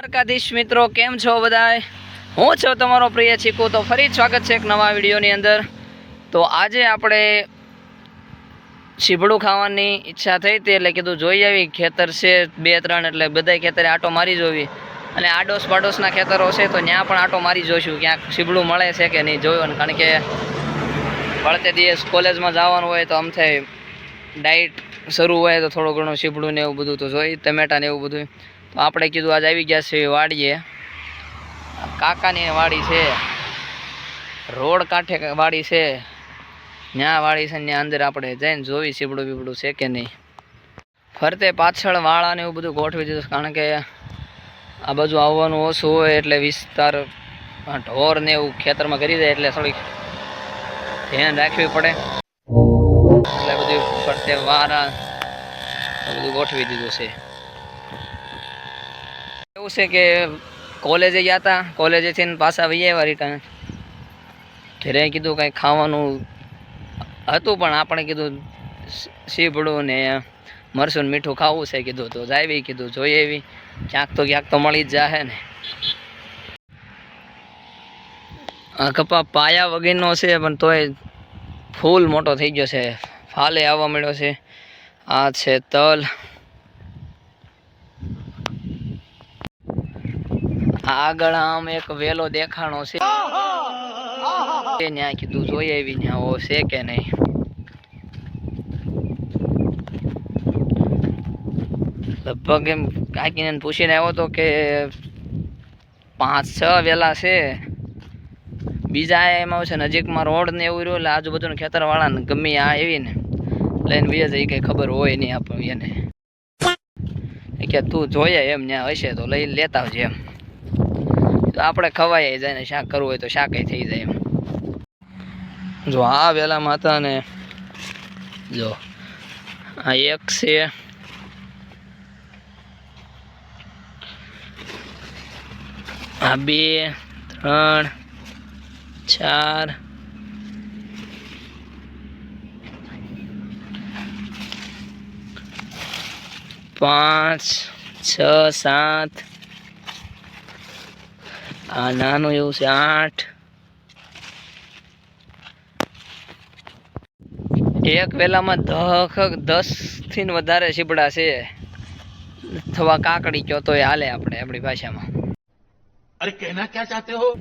દ્વારકાધીશ મિત્રો, કેમ છો બધાય? હું છું તમારો પ્રિય ચીકુ. તો ફરી સ્વાગત છે એક નવા વિડીયોની અંદર. તો આજે આપણે શીભડું ખાવાની ઈચ્છા થઈ હતી, એટલે કીધું જોઈ આવી. ખેતર છે બે ત્રણ, એટલે બધાય ખેતરે આટો મારી જોવી. અને આડોશ પાડોશના ખેતરો છે, તો ત્યાં પણ આટો મારી જોઈશું ક્યાંક શીભડું મળે છે કે નહીં જોયું. કારણ કે વળતે દિવસ કોલેજમાં જવાનું હોય તો આમ થાય ડાયટ શરૂ હોય તો થોડું ઘણું શીપડું ને એવું બધું તો જોઈ ટમેટા ને એવું બધું તો આપણે કીધું આજ આવી ગયા છે વાડીએ. કાકાની વાડી છે. રોડ કાંઠે વાડી છે. ત્યાં વાડી છે ત્યાં અંદર આપણે જઈને જોવી સીબડું બીબડું છે કે નહીં. ફરતે પાછળ વાળા ને એવું બધું ગોઠવી દીધું. કારણ કે આ બાજુ આવવાનું ઓછું હોય એટલે વિસ્તાર ઢોર ને એવું ખેતરમાં કરી દે એટલે થોડીક ધ્યાન રાખવી પડે. એટલે બધું ફરતે વાળા બધું ગોઠવી દીધું છે. એવું છે કે કોલેજે ગયા હતા કોલેજેથી ને પાછા વહી આવ્યા રિટર્ન ઘરે કીધું કાંઈ ખાવાનું હતું, પણ આપણે કીધું સીભડું ને મરસું મીઠું ખાવું છે કીધું. તો જાવી કીધું જોઈએ એવી ક્યાંક તો ક્યાંક તો મળી જ જાહે ને. આ કપા પાયા વગરનો છે, પણ તોય ફૂલ મોટો થઈ ગયો છે. ફાલે આવવા મળ્યો છે. આ છે તલ. આગળ આમ એક વેલો દેખાણો છે. ત્યાં કીધું જોઈ આવી ત્યાં ઓ છે કે નહીં? લગભગ એમ કાકીને પૂછીને આવ્યો તો કે પાંચ છ વેલા છે. બીજા એમાં છે, નજીકમાં રોડ ને એવું રહ્યું એટલે આજુબાજુના ખેતરવાળા ને ગમે આ એવી ને લઈને બીજા જઈ કંઈ ખબર હોય નહીં આપણને એને. કે તું જોઈએ એમ ત્યાં હશે તો લઈ લેતા આવજે એમ. તો આપણે ખવાય જાય ને શાક કરવું હોય તો શાક થઈ જાય એમ. જો આ વેલા માતા ને જો, આ એક છે. આ બે, ત્રણ, ચાર. પાંચ, છ, સાત આ નાનું એવું છે આઠ. એક વેલામાં ધખક દસથી વધારે સીપડા છે. અથવા કાકડી કયો તો એ હાલે આપણે આપણી ભાષામાં. અરે કહેના ક્યાં ચાહતે હો?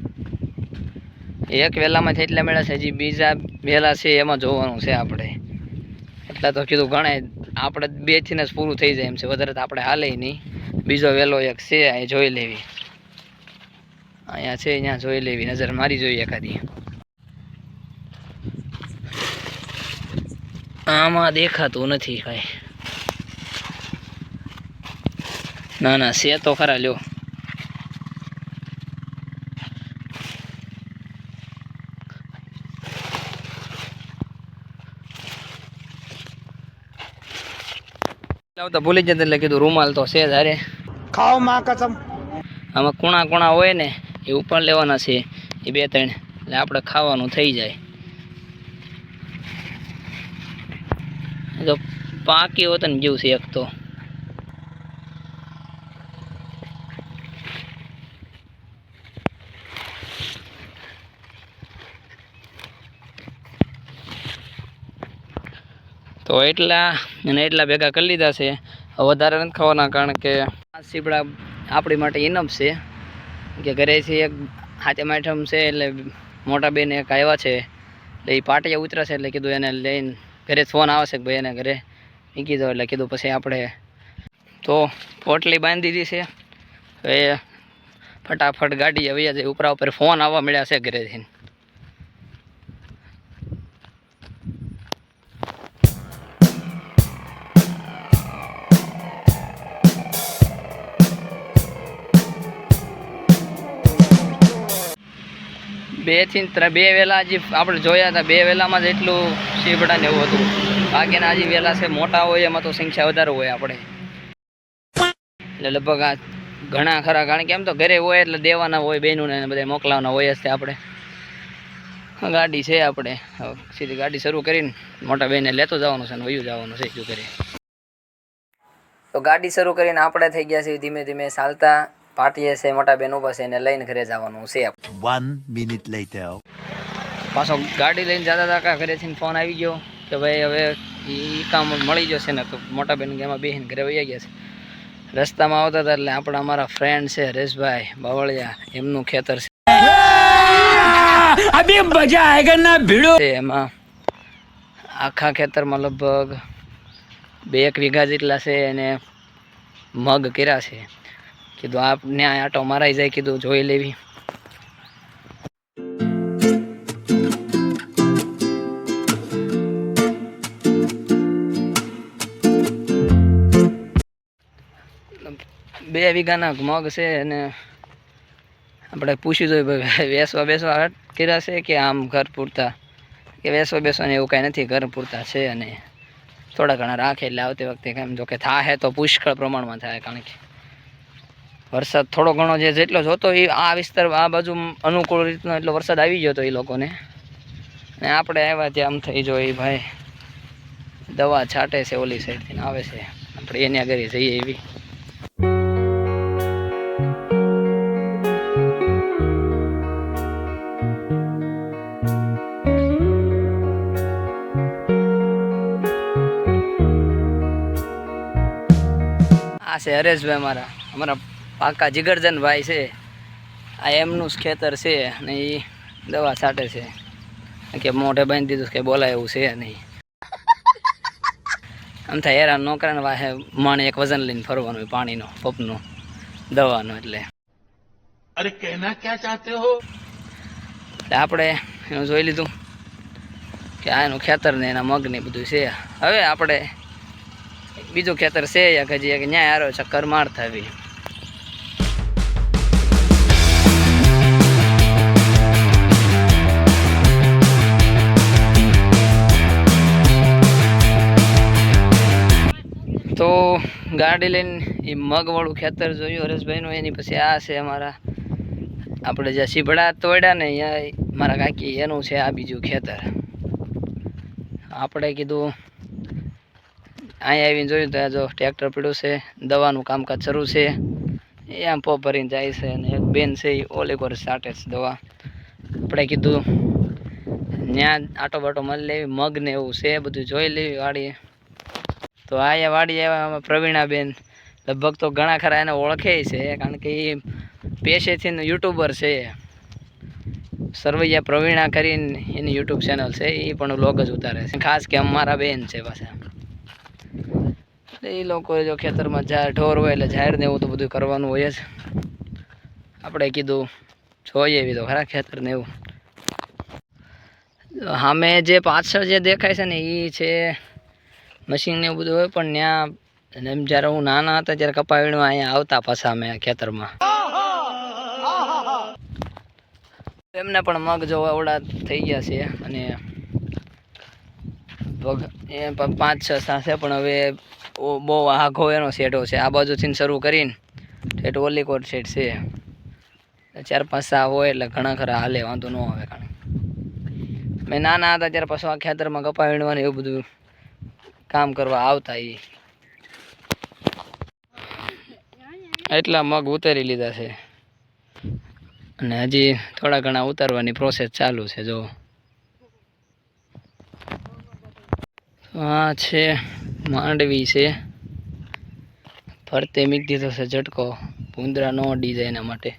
એક વેલામાં છે એટલા મેળા છે હજી બીજા વેલા છે એમાં જોવાનું છે આપણે. એટલા તો કીધું ગણે આપણે બેથી જ પૂરું થઈ જાય એમ છે વધારે તો આપણે હાલે નહીં. બીજો વેલો એક છે એ જોઈ લેવી. અહીંયા છે અહીંયા જોઈ લેવી. નજર મારી જોઈએ એકાદી. આમાં દેખાતું નથી કાંઈ. ના ના છે તો ખરા લ્યો. તો ભૂલી જતા એટલે કીધું રૂમાલ તો છે જ અરે ખાઓ માં કસમ. આમાં કુણા કુણા હોય ને એ પણ લેવાના છે, એ બે ત્રણ. એટલે આપણે ખાવાનું થઈ જાય. તો પાકી હોત ને જેવું છે એક તો. તો એટલા, અને એટલા ભેગા કરી લીધા છે. વધારે નથી ખાવાના કારણ કે આ સીપડા આપણી માટે ઇનફ છે. કે ઘરેથી એક હાથે આઠમ છે એટલે મોટા બેન એક આવ્યા છે. એટલે એ પાટિયા ઉતરશે એટલે કીધું એને લઈને ઘરે ફોન આવશે કે ભાઈ એને ઘરે નીકળી દો એટલે કીધું પછી આપણે તો પોટલી બાંધી દીધી છે. હવે ફટાફટ ગાડી આવી જાય ઉપરા ઉપર ફોન આવવા મળ્યા છે ઘરેથી. બેથી ત્રણ બે વેલા હજી આપણે જોયા હતા, બે વેલામાં જ એટલું શીપડા ને એવું હતું. બાકીના હજી વેલા છે, મોટા હોય, એમાં તો સંખ્યા વધારે હોય આપણે. એટલે લગભગ આ ઘણા ખરા, કારણ કે એમ તો ઘરે હોય એટલે દેવાના હોય, બહેનોને બધા મોકલાવાના હોય જ તે આપણે. ગાડી છે આપણે. સીધી ગાડી શરૂ કરીને મોટા બેને લેતો જવાનું છે ને વયું જવાનું છે શું કરીએ તો ગાડી શરૂ કરીને આપણે થઈ ગયા છીએ, ધીમે ધીમે ચાલતા પાટીએ છે મોટા બેન ઊભા છે એને લઈને ઘરે જવાનું છે. One લઈ later. પાછો ગાડી લઈને જતા હતા કા ઘરેથી ફોન આવી ગયો કે ભાઈ હવે એ કામ મળી જશે ને તો મોટા બેન કે એમાં બેહીને ઘરે વહી ગયા છે. રસ્તામાં આવતા હતા એટલે આપણા અમારા ફ્રેન્ડ છે હરેશભાઈ બાવળિયા એમનું ખેતર છે. એમાં આખા ખેતરમાં લગભગ બે એક વીઘા જેટલા છે અને મગ કર્યા છે. કીધું આપને આટો મારાઈ જાય, કીધું, જોઈ લેવી. બે વીઘાના મગ છે અને આપણે પૂછ્યું જોઈએ વેસવા બેસવા કર્યા છે કે આમ ઘર પૂરતા? કે વેસવા બેસવાને એવું કાંઈ નથી, ઘર પૂરતા છે અને થોડા ઘણા રાખે એટલે આવતી વખતે કેમ જો થાય તો પુષ્કળ પ્રમાણમાં થાય કારણ કે વરસાદ થોડો ઘણો જે જેટલો જોતો એ આ વિસ્તાર, આ બાજુ અનુકૂળ રીતનો એટલો વરસાદ આવી ગયો હતો એ લોકોને. અને આપણે આવ્યા ત્યાં આમ થઈ જોઈએ ભાઈ, દવા છાંટે છે ઓલી સાઈડથી આવે છે. આપણે એની આગળ જઈએ એવી. આ છે હરેશભાઈ મારા, અમારા પાકા જીગરજનભાઈ છે. આ એમનું જ ખેતર છે અને એ દવા છાંટે છે. કે મોઢે બાંધી દીધું કે બોલાય એવું છે નહીં. આમ થાય હેરાન નોકરાને વાહે માણે એક વજન લઈને ફરવાનું પાણીનો પપનો દવાનું એટલે. અરે કહેના ક્યાં ચાહતે હો? એટલે આપણે એનું જોઈ લીધું કે આ એનું ખેતર ને એના મગ ને બધું છે. હવે આપણે બીજું ખેતર છે કે જે ન્યાય આરો ચક્કર મારતા આવી તો ગાડી લઈને એ મગવાળું ખેતર જોયું, હરેશભાઈનું, એની પછી આ છે અમારા, આપણે જ્યાં સીભડા તોડ્યા ને અહીંયા મારા કાકી, એનું છે આ બીજું ખેતર. આપણે કીધું, અહીંયા આવીને જોયું તો જો ટ્રેક્ટર પડ્યું છે, દવાનું કામકાજ શરૂ છે. એ આમ પોપ ભરીને જાય છે અને એક બેન છે એ ઓલી કોર સાટે છે દવા. આપણે કીધું ત્યાં આટો બાટો મળી લેવી, મગ ને એવું છે, બધું જોઈ લેવી વાડીએ. તો આયા વાડી આવ્યા અમે પ્રવીણાબેન. લગભગ તો ઘણા ખરા એને ઓળખે છે, કારણ કે એ પેશેથી યુટ્યુબર છે. સરવૈયા પ્રવીણા કરીને એની યુટ્યુબ ચેનલ છે એ પણ લોગ જ ઉતારે છે. ખાસ કે અમારા બેન છે પાછા. એ લોકો જો ખેતરમાં જા ઢોર હોય એટલે જાહેર ને એવું તો બધું કરવાનું હોય જ. આપણે કીધું જોઈએ એવી તો, ખરા ખેતર ને એવું. સામે જે પાછળ જે દેખાય છે ને એ છે મશીન ને એવું બધું હોય, પણ ત્યાં એમ જ્યારે હું નાના હતા ત્યારે કપાવીણું અહીંયા આવતા પાછા અમે ખેતરમાં. એમને પણ મગ જોવા અવડા થઈ ગયા છે, અને એ પાંચ, છ સા છે, પણ હવે બહુ આઘો એનો શેઢો છે. આ બાજુથી શરૂ કરીને ઠેઠ ઓલીકોટ શેઠ છે. ચાર, પાંચ સા હોય એટલે ઘણા ખરા હાલે, વાંધો ન આવે કારણ મેં નાના હતા ત્યારે પાછું આ ખેતરમાં કપા વીણવાનું એવું બધું કામ કરવા આવતા એ એટલા મગ ઉતારી લીધા છે. અને હજી થોડા ઘણા ઉતારવાની પ્રોસેસ ચાલુ છે, જો. આ છે, માંડવી છે. ફરતે મીક દીધો છે ઝટકો. ભૂંદરા નો એના માટે.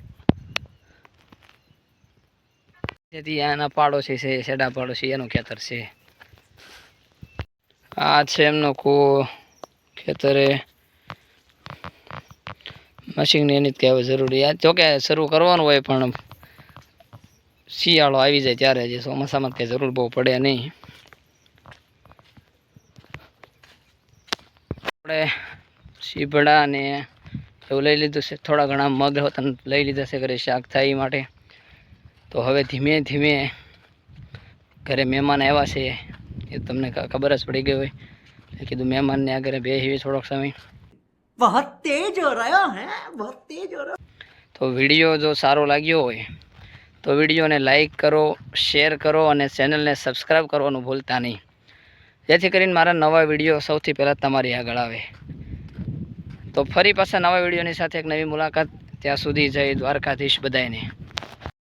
જેથી આના પાડોશી છે સેડા પાડોશી, એનું ખેતર છે. આ છે એમનો કૂવો. ખેતરે મશીન એની જ કહેવાય જરૂરી આ જોકે શરૂ કરવાનું હોય પણ શિયાળો આવી જાય ત્યારે જે ચોમાસામાં કંઈ જરૂર બહુ પડે નહીં. આપણે શીભડા અને એવું લઈ લીધું છે. થોડા ઘણા મગ લઈ લીધા છે ઘરે શાક થાય એ માટે. તો હવે ધીમે ધીમે ઘરે મહેમાન આવ્યા છે. એ તમને ખબર જ પડી ગઈ હોય. કીધું મહેમાનને આગળ બે હેવી થોડોક સમય. બહુત તેજ હો રહ્યો હે બહુત તેજ હો રહ્યો. તો વીડિયો જો સારો લાગ્યો હોય તો વિડીયોને લાઈક કરો શેર કરો અને ચેનલને સબસ્ક્રાઈબ કરવાનું ભૂલતા નહીં. જેથી કરીને મારા નવા વીડિયો સૌથી પહેલાં તમારી આગળ આવે. તો ફરી પાછા નવા વિડીયોની સાથે એક નવી મુલાકાત. ત્યાં સુધી જય દ્વારકાધીશ બધાને